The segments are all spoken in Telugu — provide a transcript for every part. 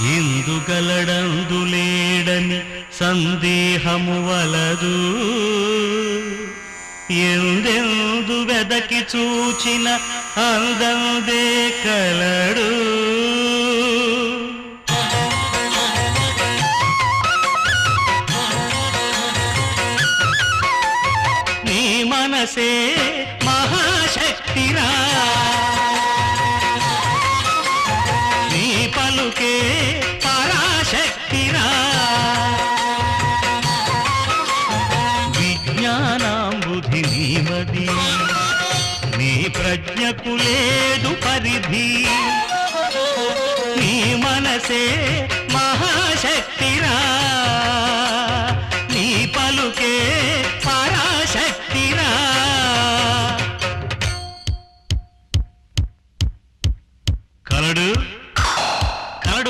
ఇందుగలడందులేడని సందేహము వలదు. ఎందెందు వెదకి చూచిన అందందే కలడు. నీ మనసే మహాశక్తిరా. అందుకే పరాశక్తిరా. విజ్ఞానాంబుధి నీమది నీ ప్రజ్ఞకు లేదు పరిధి. నీ మనసే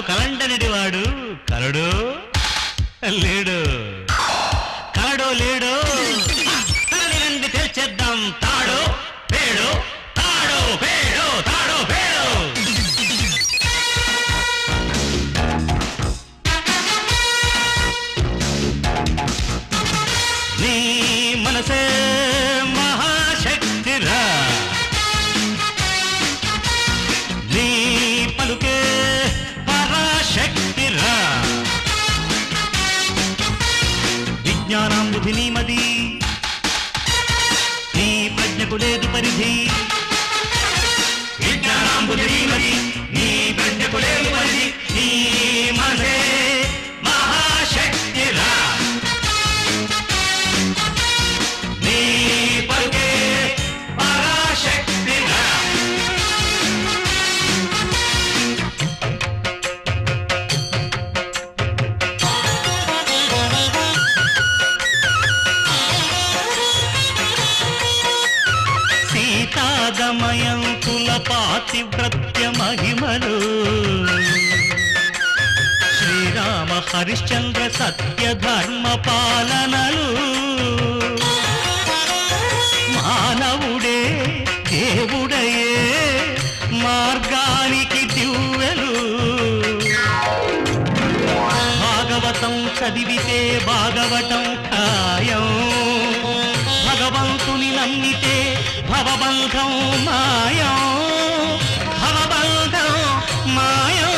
కలడు కలండనిడి వాడు కలడు లేడు. కలడు లేడు. విజ్ఞానాంబుధి నీమది నీ ప్రజ్ఞకు లేదు పరిధి. విజ్ఞానాంబుధి నీమది సీతాగమయంతుల పాతివ్రత్య మహిమలు. శ్రీరామ హరిశ్చంద్ర సత్య ధర్మ పాలనలు. మానవుడే దేవుడయే మార్గానికి దివ్వెలు భాగవతం చదివితే భాగవతం ఖాయం. భగవంతుని నమ్మితే భవబంధం మాయం భవబంధం మాయం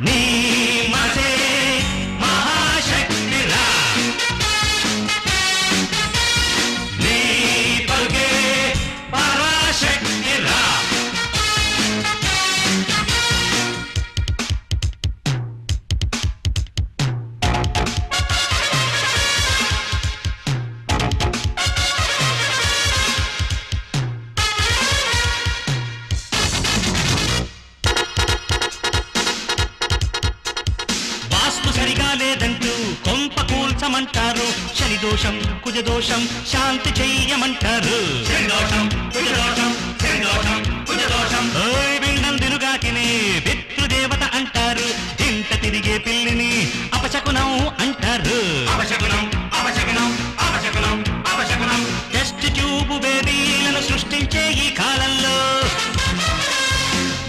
నీ కూల్చమంటారు శని దోషం కుజ దోషం శాంతి చెయ్యమంటారు. ఓయ్ బిండం దినుగాకిని పితృదేవత అంటారు. ఇంట తిరిగే పిల్లిని అపశకునం అంటారు. టెస్ట్ ట్యూబ్ బేబీలను సృష్టించే ఈ కాలంలో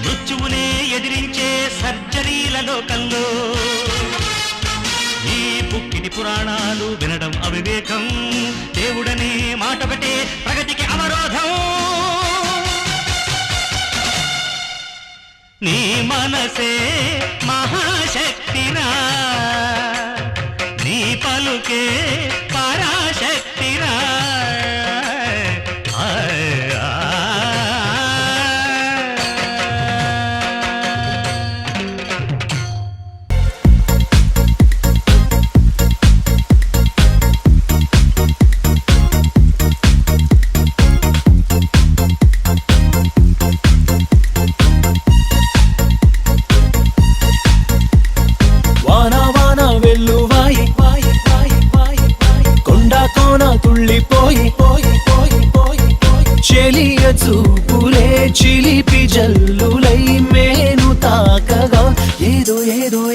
మృత్యువునే ఎదిరించే సర్జరీల లోకంలో పురాణాలు వినడం అవివేకం. దేవుడనే మాట పెట్టే ప్రగతికి అవరోధం. నీ మనసే పోయి పోయి పోయి పోయి చెలియ చూపులే చిలిపి జల్లు